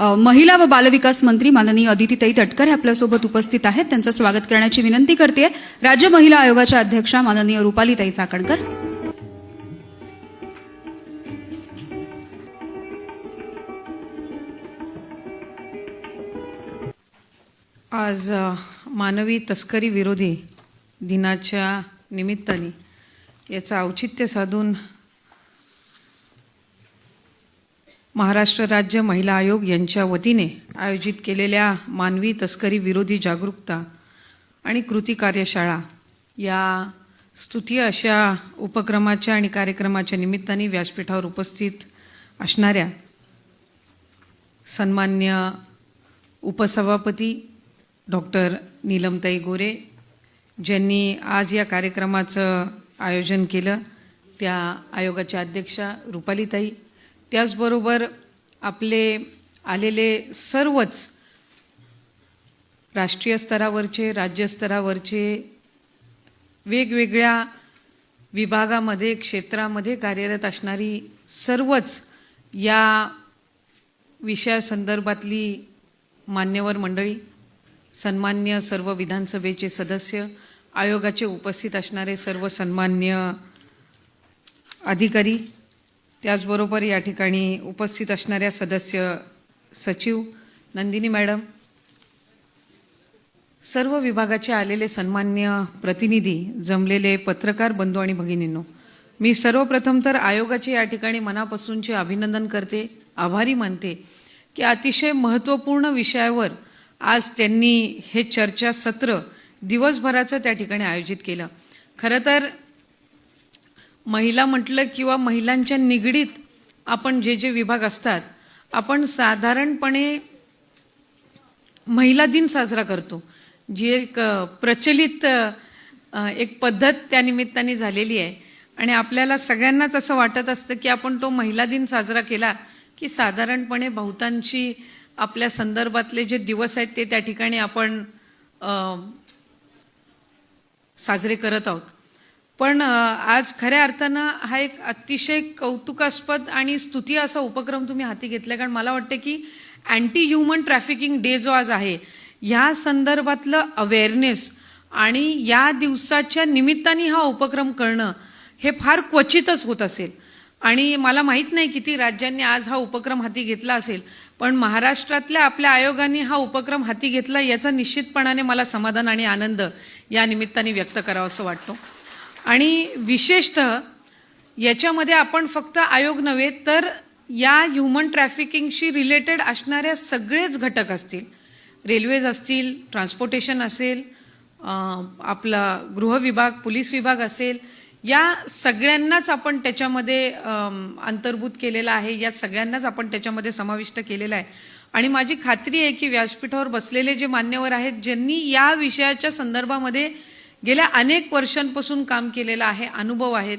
महिला व बालविकास मंत्री माननीय अदितीताई तटकर हे आपल्यासोबत उपस्थित आहेत. त्यांचं स्वागत करण्याची विनंती करते. राज्य महिला आयोगाच्या अध्यक्षा माननीय रुपालीताई चाकणकर. आज मानवी तस्करी विरोधी दिनाच्या निमित्ताने याचं औचित्य साधून महाराष्ट्र राज्य महिला आयोग यांच्या वतीने आयोजित केलेल्या मानवी तस्करी विरोधी जागरूकता आणि कृती कार्यशाळा या स्तुतीय अशा उपक्रमाच्या आणि कार्यक्रमाच्या निमित्ताने व्यासपीठावर उपस्थित असणाऱ्या सन्मान्य उपसभापती डॉक्टर नीलमताई गोरे ज्यांनी आज या कार्यक्रमाचं आयोजन केलं त्या आयोगाच्या अध्यक्षा रुपालीताई त्याचबरोबर आपले आलेले सर्वच राष्ट्रीय स्तरावरचे राज्यस्तरावरचे वेगवेगळ्या विभागामध्ये क्षेत्रामध्ये कार्यरत असणारी सर्वच या विषयासंदर्भातली मान्यवर मंडळी सन्मान्य सर्व विधानसभेचे सदस्य आयोगाचे उपस्थित असणारे सर्व सन्मान्य अधिकारी त्याचबरोबर या ठिकाणी उपस्थित असणाऱ्या सदस्य सचिव नंदिनी मॅडम सर्व विभागाचे आलेले सन्मान्य प्रतिनिधी जमलेले पत्रकार बंधू आणि भगिनींनो मी सर्वप्रथम तर आयोगाचे या ठिकाणी मनापासूनचे अभिनंदन करते आभारी मानते की अतिशय महत्त्वपूर्ण विषयावर आज त्यांनी हे चर्चा सत्र दिवसभराचं त्या ठिकाणी आयोजित केलं. खरं तर महिला म्हटलं किंवा महिलांच्या निगडीत आपण जे जे विभाग असतात आपण साधारणपणे महिला दिन साजरा करतो जी एक प्रचलित एक पद्धत त्या निमित्ताने झालेली आहे. आणि आपल्याला सगळ्यांनाच असं वाटत असतं की आपण तो महिला दिन साजरा केला की साधारणपणे बहुतांशी आपल्या संदर्भातले जे दिवस आहेत ते त्या ठिकाणी आपण साजरे करत आहोत. पण आज खऱ्या अर्थानं हा एक अतिशय कौतुकास्पद आणि स्तुती असा उपक्रम तुम्ही हाती घेतला कारण मला वाटतं की अँटी ह्युमन ट्रॅफिकिंग डे जो आज आहे ह्या संदर्भातलं अवेअरनेस आणि या दिवसाच्या निमित्ताने हा उपक्रम करणं हे फार क्वचितच होत असेल. आणि मला माहीत नाही किती राज्यांनी आज हा उपक्रम हाती घेतला असेल पण महाराष्ट्रातल्या आपल्या आयोगाने हा उपक्रम हाती घेतला याचा निश्चितपणाने मला समाधान आणि आनंद या निमित्ताने व्यक्त करावा असं वाटतो. आणि विशेषतः याच्यामध्ये आपण फक्त आयोग नव्हे तर या ह्युमन ट्रॅफिकिंगशी रिलेटेड असणाऱ्या सगळेच घटक असतील. रेल्वेज असतील ट्रान्सपोर्टेशन असेल आपला गृह विभाग पोलीस विभाग असेल या सगळ्यांनाच आपण त्याच्यामध्ये अंतर्भूत केलेलं आहे. या सगळ्यांनाच आपण त्याच्यामध्ये समाविष्ट केलेला आहे. आणि माझी खात्री आहे की व्यासपीठावर बसलेले जे मान्यवर आहेत ज्यांनी या विषयाच्या संदर्भामध्ये गेल्या अनेक वर्षांपासून काम केलेलं आहे अनुभव आहेत.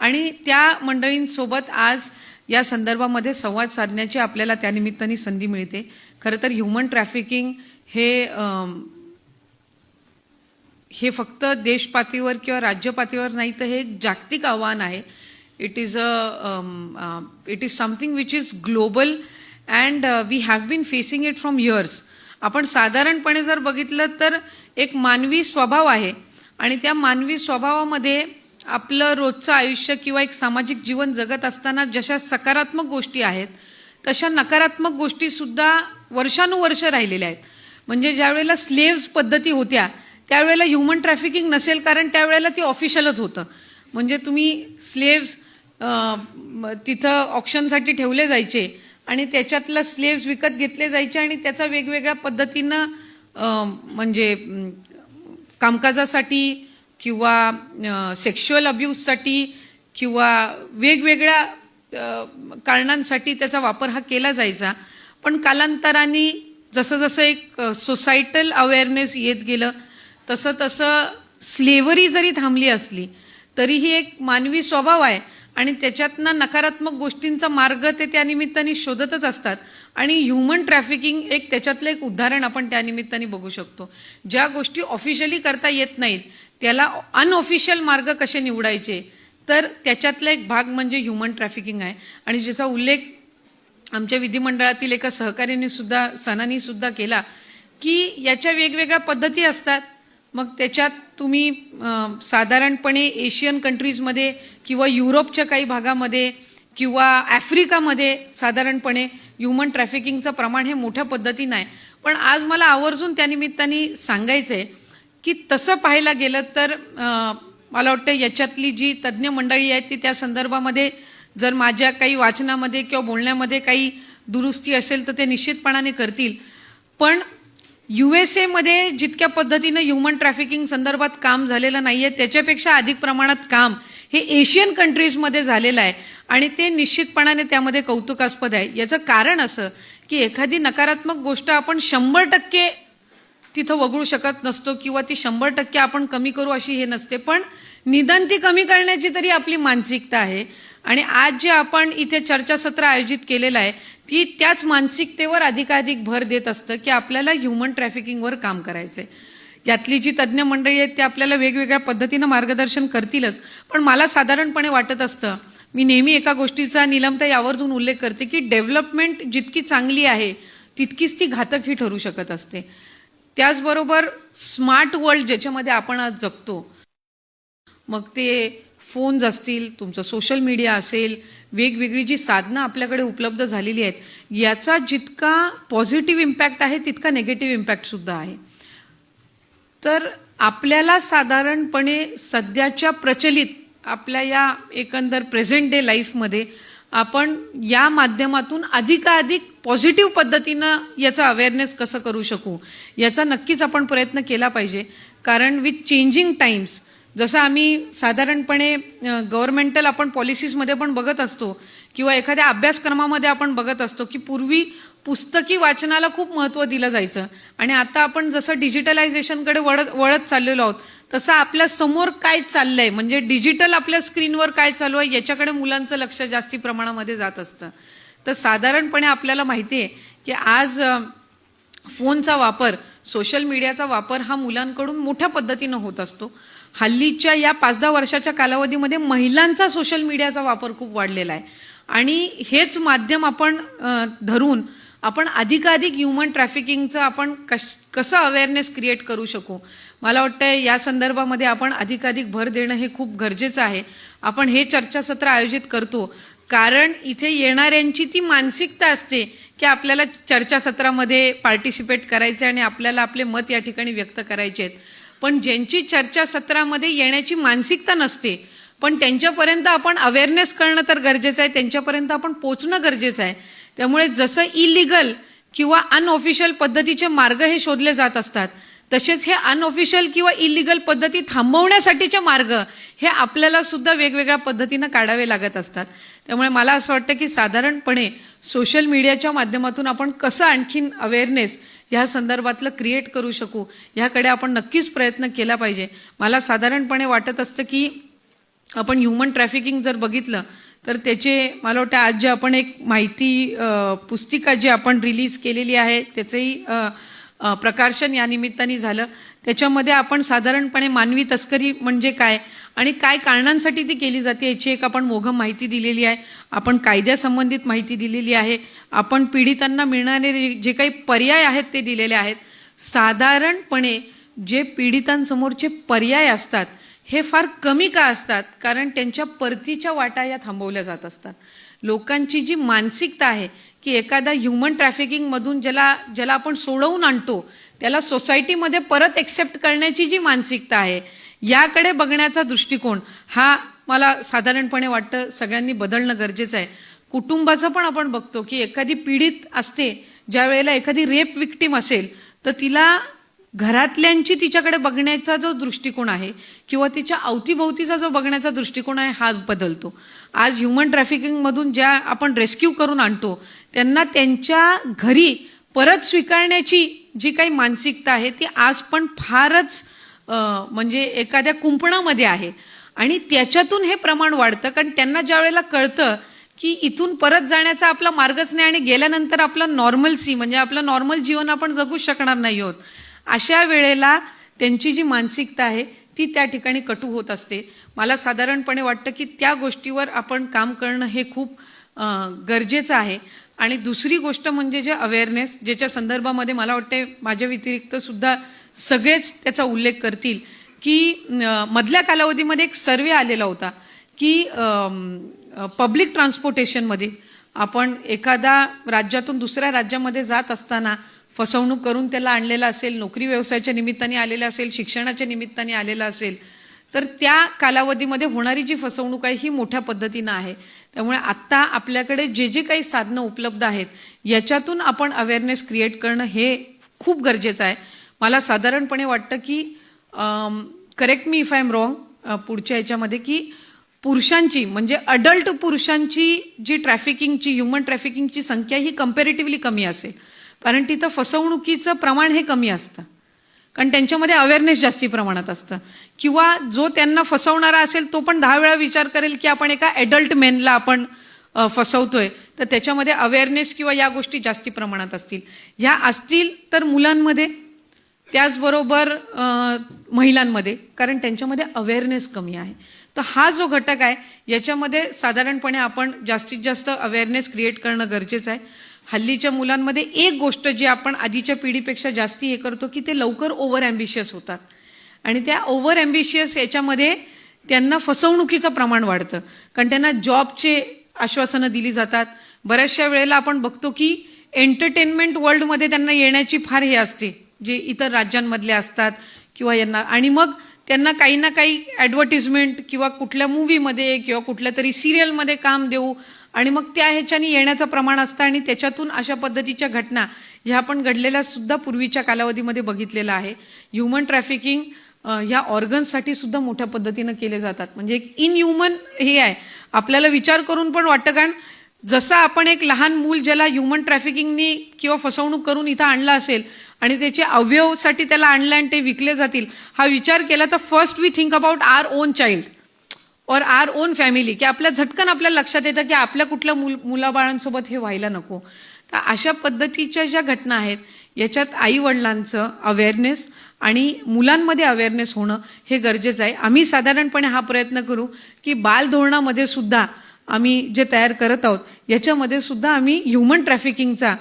आणि त्या मंडळींसोबत आज या संदर्भामध्ये संवाद साधण्याची आपल्याला त्यानिमित्ताने संधी मिळते. खरं तर ह्युमन ट्रॅफिकिंग हे हे फक्त देशपातळीवर किंवा राज्य पातळीवर नाही तर हे एक जागतिक आव्हान आहे. It is a it is something which is global and we have been facing it from years आपण साधारणपणे जर बघितलं तर एक मानवी स्वभाव आहे. आणि त्या मानवी स्वभावामध्ये आपलं रोजचं आयुष्य किंवा एक सामाजिक जीवन जगत असताना जशा सकारात्मक गोष्टी आहेत तशा नकारात्मक गोष्टीसुद्धा वर्षानुवर्ष राहिलेल्या आहेत. म्हणजे ज्या वेळेला स्लेव्स पद्धती होत्या त्यावेळेला ह्युमन ट्रॅफिकिंग नसेल कारण त्यावेळेला ती ऑफिशियलच होतं. म्हणजे तुम्ही स्लेव्स तिथं ऑप्शनसाठी ठेवले जायचे आणि त्याच्यातला स्लेव्स विकत घेतले जायचे आणि त्याचा वेगवेगळ्या पद्धतीनं म्हणजे कामकाजासाठी किंवा सेक्शुअल अब्यूजसाठी किंवा वेगवेगळ्या कारणांसाठी त्याचा वापर हा केला जायचा. पण कालांतराने जसं जसं एक सोसायटल अवेअरनेस येत गेलं तसं तसं स्लेवरी जरी थांबली असली तरीही एक मानवी स्वभाव आहे. आणि त्याच्यातनं नकारात्मक गोष्टींचा मार्ग ते त्या निमित्ताने शोधतच असतात. आणि ह्युमन ट्रॅफिकिंग एक त्याच्यातलं एक उदाहरण आपण त्या निमित्ताने बघू शकतो. ज्या गोष्टी ऑफिशियली करता येत नाहीत त्याला अनऑफिशियल मार्ग कसे निवडायचे? तर त्याच्यातला एक भाग म्हणजे ह्युमन ट्रॅफिकिंग आहे. आणि ज्याचा उल्लेख आमच्या विधिमंडळातील एका सहकार्याने सुद्धा सणांनी सुद्धा केला की याच्या वेगवेगळ्या पद्धती असतात. मग त्याच्यात तुम्ही साधारणपणे एशियन कंट्रीजमध्ये किंवा युरोपच्या काही भागामध्ये किंवा आफ्रिकामध्ये साधारणपणे ह्युमन ट्रॅफिकिंगचं प्रमाण हे मोठ्या पद्धतीनं आहे. पण आज मला आवर्जून त्यानिमित्ताने सांगायचं आहे की तसं पाहायला गेलं तर मला वाटतं याच्यातली जी तज्ज्ञ मंडळी आहेत ती त्या संदर्भामध्ये जर माझ्या काही वाचनामध्ये किंवा बोलण्यामध्ये काही दुरुस्ती असेल तर ते निश्चितपणाने करतील. पण यू एस एमध्ये जितक्या पद्धतीनं ह्युमन ट्रॅफिकिंग संदर्भात काम झालेलं नाही आहे त्याच्यापेक्षा अधिक प्रमाणात काम हे एशियन कंट्रीजमध्ये झालेलं आहे. आणि ते निश्चितपणाने त्यामध्ये कौतुकास्पद आहे. याचं कारण असं की एखादी नकारात्मक गोष्ट आपण शंभर टक्के तिथं वगळू शकत नसतो किंवा ती शंभर टक्के आपण कमी करू अशी हे नसते. पण निदान ती कमी करण्याची तरी आपली मानसिकता आहे. आणि आज जे आपण इथे चर्चासत्र आयोजित केलेलं आहे ती त्याच मानसिकतेवर अधिकाधिक भर देत असतं की आपल्याला ह्युमन ट्रॅफिकिंगवर काम करायचंय. यातली जी तज्ज्ञ मंडळी आहेत ते आपल्याला वेगवेगळ्या पद्धतीनं मार्गदर्शन करतीलच. पण मला साधारणपणे वाटत असतं मी नेहमी एका गोष्टीचा निलमता आवर्जून उल्लेख करते की डेव्हलपमेंट जितकी चांगली आहे तितकीच ती घातकही ठरू शकत असते. त्याचबरोबर स्मार्ट वर्ल्ड ज्याच्यामध्ये आपण आज जगतो मग ते फोन्स असतील तुमचं सोशल मीडिया असेल वेगवेगळी जी साधनं आपल्याकडे उपलब्ध झालेली आहेत याचा जितका पॉझिटिव्ह इम्पॅक्ट आहे तितका नेगेटिव्ह इम्पॅक्टसुद्धा आहे. तर आपल्याला साधारणपणे सध्याच्या प्रचलित आपल्या या एकंदर प्रेझेंट डे लाईफमध्ये आपण या माध्यमातून अधिकाधिक पॉझिटिव्ह पद्धतीनं याचा अवेअरनेस कसं करू शकू याचा नक्कीच आपण प्रयत्न केला पाहिजे. कारण विथ चेंजिंग टाईम्स जसं आम्ही साधारणपणे गव्हर्मेंटल आपण पॉलिसीजमध्ये पण बघत असतो किंवा एखाद्या अभ्यासक्रमामध्ये आपण बघत असतो की पूर्वी पुस्तकी वाचनाला खूप महत्त्व दिलं जायचं. आणि आता आपण जसं डिजिटलायझेशनकडे वळत वळत चाललेलो आहोत तसं आपल्यासमोर काय चाललंय म्हणजे डिजिटल आपल्या स्क्रीनवर काय चालू आहे याच्याकडे मुलांचं लक्ष जास्ती प्रमाणामध्ये जात असतं. तर साधारणपणे आपल्याला माहिती आहे की आज फोनचा वापर सोशल मीडियाचा वापर हा मुलांकडून मोठ्या पद्धतीनं होत असतो. हल्लीच्या या पाच दहा वर्षाच्या कालावधीमध्ये महिलांचा सोशल मीडियाचा वापर खूप वाढलेला आहे. आणि हेच माध्यम आपण धरून आपण अधिकाधिक ह्युमन ट्रॅफिकिंगचं आपण कश कसं अवेअरनेस क्रिएट करू शकू? मला वाटतं या संदर्भामध्ये आपण अधिकाधिक भर देणं हे खूप गरजेचं आहे. आपण हे चर्चासत्र आयोजित करतो. कारण इथे येणाऱ्यांची ती मानसिकता असते की आपल्याला चर्चासत्रामध्ये पार्टिसिपेट करायचं आणि आपल्याला आपले मत या ठिकाणी व्यक्त करायचे आहेत. पण ज्यांची चर्चासत्रामध्ये येण्याची मानसिकता नसते पण त्यांच्यापर्यंत आपण अवेअरनेस करणं तर गरजेचं आहे त्यांच्यापर्यंत आपण पोचणं गरजेचं आहे. त्यामुळे जसं इलिगल किंवा अनऑफिशियल पद्धतीचे मार्ग हे शोधले जात असतात तसेच हे अनऑफिशियल किंवा इलिगल पद्धती थांबवण्यासाठीचे मार्ग हे आपल्याला सुद्धा वेगवेगळ्या पद्धतीनं काढावे लागत असतात. त्यामुळे मला असं वाटतं की साधारणपणे सोशल मीडियाच्या माध्यमातून आपण कसं आणखीन अवेअरनेस ह्या संदर्भातलं क्रिएट करू शकू ह्याकडे आपण नक्कीच प्रयत्न केला पाहिजे. मला साधारणपणे वाटत असतं की आपण ह्युमन ट्रॅफिकिंग जर बघितलं तर त्याचे मला वाटतं आज जे आपण एक माहिती पुस्तिका जी आपण रिलीज केलेली आहे त्याचंही प्रकाशन या निमित्ताने झालं. त्याच्यामध्ये आपण साधारणपणे मानवी तस्करी म्हणजे काय आणि काय कारणांसाठी ती केली जाते याची एक आपण मोघम माहिती दिलेली आहे. आपण कायद्यासंबंधित माहिती दिलेली आहे. आपण पीडितांना मिळणारे जे काही पर्याय आहेत ते दिलेले आहेत. साधारणपणे जे पीडितांसमोरचे पर्याय असतात हे फार कमी का असतात? कारण त्यांच्या परतीच्या वाटा या थांबवल्या जात असतात. लोकांची जी मानसिकता आहे की एखादा ह्युमन ट्रॅफिकिंगमधून ज्याला ज्याला आपण सोडवून आणतो त्याला सोसायटीमध्ये परत एक्सेप्ट करण्याची जी मानसिकता आहे याकडे बघण्याचा दृष्टिकोन हा मला साधारणपणे वाटतं सगळ्यांनी बदलणं गरजेचं आहे. कुटुंबाचं पण आपण बघतो की एखादी पीडित असते ज्या वेळेला एखादी रेप विक्टीम असेल तर तिला घरातल्यांची तिच्याकडे बघण्याचा जो दृष्टिकोन आहे किंवा तिच्या अवतीभोवतीचा जो बघण्याचा दृष्टिकोन आहे हा बदलतो. आज ह्युमन ट्रॅफिकिंगमधून ज्या आपण रेस्क्यू करून आणतो त्यांना त्यांच्या घरी परत स्वीकारण्याची जी काही मानसिकता आहे ती आज पण फारच म्हणजे एखाद्या कुंपणामध्ये आहे. आणि त्याच्यातून हे प्रमाण वाढतं कारण त्यांना ज्या वेळेला कळतं की इथून परत जाण्याचा आपला मार्गच नाही आणि गेल्यानंतर आपलं नॉर्मलसी म्हणजे आपलं नॉर्मल जीवन आपण जगूच शकणार नाही आहोत अशा वेळेला त्यांची जी मानसिकता आहे ती त्या ठिकाणी कटू होत असते. मला साधारणपणे वाटतं की त्या गोष्टीवर आपण काम करणं हे खूप गरजेचं आहे. आणि दुसरी गोष्ट म्हणजे जे अवेअरनेस ज्याच्या संदर्भामध्ये मला वाटते माझ्या व्यतिरिक्त सुद्धा सगळेच त्याचा उल्लेख करतील की मधल्या कालावधीमध्ये एक सर्वे आलेला होता की पब्लिक ट्रान्सपोर्टेशनमध्ये आपण एखादा राज्यातून दुसऱ्या राज्यामध्ये जात असताना फसवणूक करून त्याला आणलेला असेल नोकरी व्यवसायाच्या निमित्ताने आलेला असेल शिक्षणाच्या निमित्ताने आलेला असेल तर त्या कालावधीमध्ये होणारी जी फसवणूक आहे ही मोठ्या पद्धतीनं आहे. त्यामुळे आत्ता आपल्याकडे जे जे काही साधनं उपलब्ध आहेत याच्यातून आपण अवेअरनेस क्रिएट करणं हे खूप गरजेचं आहे. मला साधारणपणे वाटतं की correct me if I am wrong पुढच्या याच्यामध्ये की पुरुषांची म्हणजे अडल्ट पुरुषांची जी ट्रॅफिकिंगची ह्युमन ट्रॅफिकिंगची संख्या ही कम्पॅरेटिव्हली कमी असेल. कारण तिथं फसवणुकीचं प्रमाण हे कमी असतं. कारण त्यांच्यामध्ये अवेअरनेस जास्ती प्रमाणात असतं. किंवा जो त्यांना फसवणारा असेल तो पण दहा वेळा विचार करेल की आपण एका ॲडल्ट मेनला आपण फसवतोय. तर त्याच्यामध्ये अवेअरनेस किंवा या गोष्टी जास्ती प्रमाणात असतील. ह्या असतील तर मुलांमध्ये त्याचबरोबर महिलांमध्ये कारण त्यांच्यामध्ये अवेअरनेस कमी आहे. तर हा जो घटक आहे याच्यामध्ये साधारणपणे आपण जास्तीत जास्त अवेअरनेस क्रिएट करणं गरजेचं आहे. हल्लीच्या मुलांमध्ये एक गोष्ट जी आपण आधीच्या पिढीपेक्षा जास्ती हे करतो की ते लवकर ओव्हर अँबिशियस होतात. आणि त्या ओव्हर अँबिशियस याच्यामध्ये त्यांना फसवणुकीचं प्रमाण वाढतं. कारण त्यांना जॉबचे आश्वासनं दिली जातात. बऱ्याचशा वेळेला आपण बघतो की एंटरटेनमेंट वर्ल्डमध्ये त्यांना येण्याची फार हे असते. जे इतर राज्यांमधले असतात किंवा यांना. आणि मग त्यांना काही ना काही ॲडव्हर्टिजमेंट किंवा कुठल्या मूवीमध्ये किंवा कुठल्या तरी सिरियलमध्ये काम देऊ आणि मग त्या ह्याच्याने येण्याचं प्रमाण असतं आणि त्याच्यातून अशा पद्धतीच्या घटना ह्या आपण घडलेल्या सुद्धा पूर्वीच्या कालावधीमध्ये बघितलेलं आहे. ह्युमन ट्रॅफिकिंग ह्या ऑर्गन्ससाठी सुद्धा मोठ्या पद्धतीनं केले जातात. म्हणजे एक इन ह्युमन हे आहे. आपल्याला विचार करून पण वाटतं कारण जसं आपण एक लहान मूल ज्याला ह्युमन ट्रॅफिकिंगनी किंवा फसवणूक करून इथं आणलं असेल आणि त्याचे अवयवसाठी त्याला आणलं आणि ते विकले जातील हा विचार केला तर first we think about our own child or our own family की आपल्या झटकन आपल्या लक्षात येतं की आपल्या कुठल्या मुल मुलाबाळांसोबत हे व्हायला नको. तर अशा पद्धतीच्या ज्या घटना आहेत याच्यात आई वडिलांचं अवेअरनेस आणि मुलांमध्ये अवेअरनेस होणं हे गरजेचं आहे. आम्ही साधारणपणे हा प्रयत्न करू की बाल धोरणामध्ये सुद्धा आम्ही जे तयार करत आहोत याच्यामध्ये सुद्धा आम्ही ह्युमन ट्रॅफिकिंगचा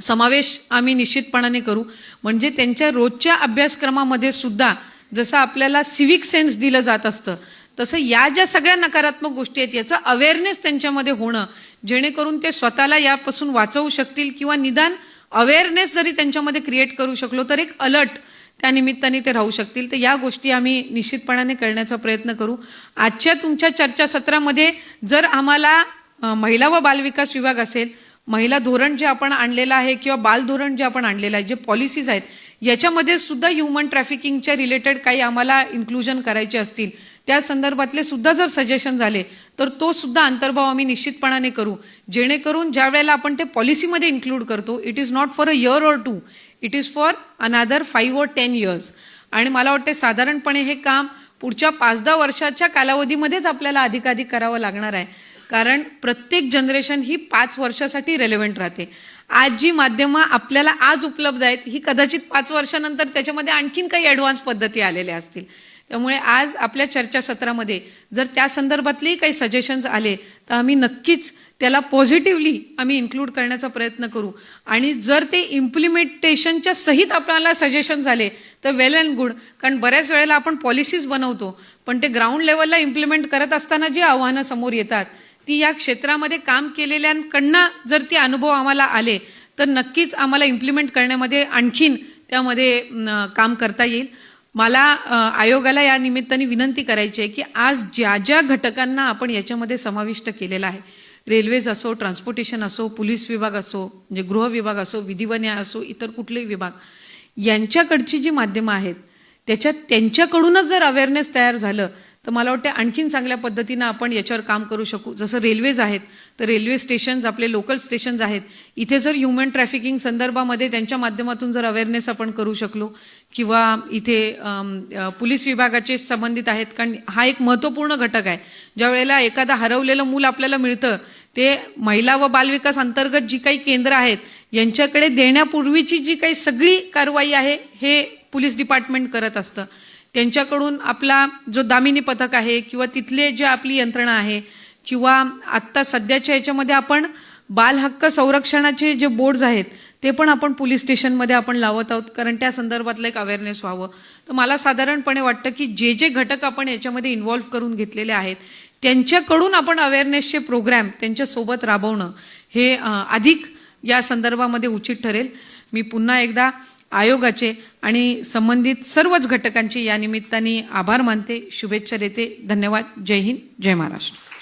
समावेश आम्ही निश्चितपणाने करू. म्हणजे त्यांच्या रोजच्या अभ्यासक्रमामध्ये सुद्धा जसं आपल्याला सिविक सेन्स दिलं जात असतं तसं या ज्या सगळ्या नकारात्मक गोष्टी आहेत याचं अवेअरनेस त्यांच्यामध्ये होणं जेणेकरून ते स्वतःला यापासून वाचवू शकतील किंवा निदान अवेअरनेस जरी त्यांच्यामध्ये क्रिएट करू शकलो तर एक अलर्ट त्या निमित्ताने ते राहू शकतील. तर या गोष्टी आम्ही निश्चितपणाने करण्याचा प्रयत्न करू. आजच्या तुमच्या चर्चासत्रामध्ये जर आम्हाला महिला व बालविकास विभाग असेल महिला धोरण जे आपण आणलेलं आहे किंवा बाल धोरण जे आपण आणलेलं आहे जे पॉलिसीज आहेत याच्यामध्ये सुद्धा ह्युमन ट्रॅफिकिंगच्या रिलेटेड काही आम्हाला इन्क्लुजन करायचे असतील त्या संदर्भातले सुद्धा जर सजेशन झाले तर तो सुद्धा अंतर्भाव आम्ही निश्चितपणाने करू. जेणेकरून ज्या वेळेला आपण ते पॉलिसीमध्ये इन्क्लूड करतो it is not for a year or two it is for another five or ten years आणि मला वाटते साधारणपणे हे काम पुढच्या पाच दहा वर्षाच्या कालावधीमध्येच आपल्याला अधिकाधिक करावं लागणार आहे. कारण प्रत्येक जनरेशन ही पाच वर्षासाठी रेलेव्हंट राहते. आज जी माध्यमं आपल्याला आज उपलब्ध आहेत ही कदाचित पाच वर्षानंतर त्याच्यामध्ये आणखीन काही ॲडव्हान्स पद्धती आलेल्या असतील. त्यामुळे आज आपल्या चर्चासत्रामध्ये जर त्या संदर्भातलेही काही सजेशन्स आले तर आम्ही नक्कीच त्याला पॉझिटिव्हली आम्ही इन्क्लूड करण्याचा प्रयत्न करू. आणि जर ते इम्प्लिमेंटेशनच्या सहित आपल्याला सजेशन झाले तर वेल अँड गुड कारण बऱ्याच वेळेला आपण पॉलिसीज बनवतो पण ते ग्राउंड लेवलला इम्प्लिमेंट करत असताना जी आव्हानं समोर येतात ती या क्षेत्रामध्ये काम केलेल्यांकडनं जर ते अनुभव आम्हाला आले तर नक्कीच आम्हाला इम्प्लिमेंट करण्यामध्ये आणखीन त्यामध्ये काम करता येईल. मला आयोगाला या निमित्ताने विनंती करायची आहे की आज ज्या ज्या घटकांना आपण याच्यामध्ये समाविष्ट केलेला आहे रेल्वेज असो ट्रान्सपोर्टेशन असो पोलीस विभाग असो म्हणजे गृह विभाग असो विधिवन्याय असो इतर कुठलेही विभाग यांच्याकडची जी माध्यमं आहेत त्याच्यात त्यांच्याकडूनच जर अवेअरनेस तयार झालं तर मला वाटतं आणखीन चांगल्या पद्धतीनं आपण याच्यावर काम करू शकू. जसं रेल्वेज आहेत तर रेल्वे स्टेशन्स आपले लोकल स्टेशन्स आहेत. इथे जर ह्युमन ट्रॅफिकिंग संदर्भामध्ये त्यांच्या माध्यमातून जर अवेअरनेस आपण करू शकलो किंवा इथे पोलीस विभागाचे संबंधित आहेत कारण हा एक महत्त्वपूर्ण घटक आहे. ज्या वेळेला एखादा हरवलेलं मूल आपल्याला मिळतं ते महिला व बालविकास अंतर्गत जी काही केंद्र आहेत यांच्याकडे देण्यापूर्वीची जी काही सगळी कारवाई आहे हे पोलीस डिपार्टमेंट करत असतं. त्यांच्याकडून आपला जो दामिनी पथक आहे किंवा तिथले जे आपली यंत्रणा आहे किंवा आत्ता सध्याच्या याच्यामध्ये आपण बालहक्क संरक्षणाचे जे बोर्ड्स आहेत ते पण आपण पोलीस स्टेशनमध्ये आपण लावत आहोत कारण त्या संदर्भातलं एक अवेअरनेस व्हावं. तर मला साधारणपणे वाटतं की जे जे घटक आपण याच्यामध्ये इन्व्हॉल्व्ह करून घेतलेले आहेत त्यांच्याकडून आपण अवेअरनेसचे प्रोग्रॅम त्यांच्यासोबत राबवणं हे अधिक या संदर्भामध्ये उचित ठरेल. मी पुन्हा एकदा आयोगाचे आणि संबंधित सर्वच घटकांचे या निमित्ताने आभार मानते. शुभेच्छा देते. धन्यवाद. जय हिंद. जय महाराष्ट्र.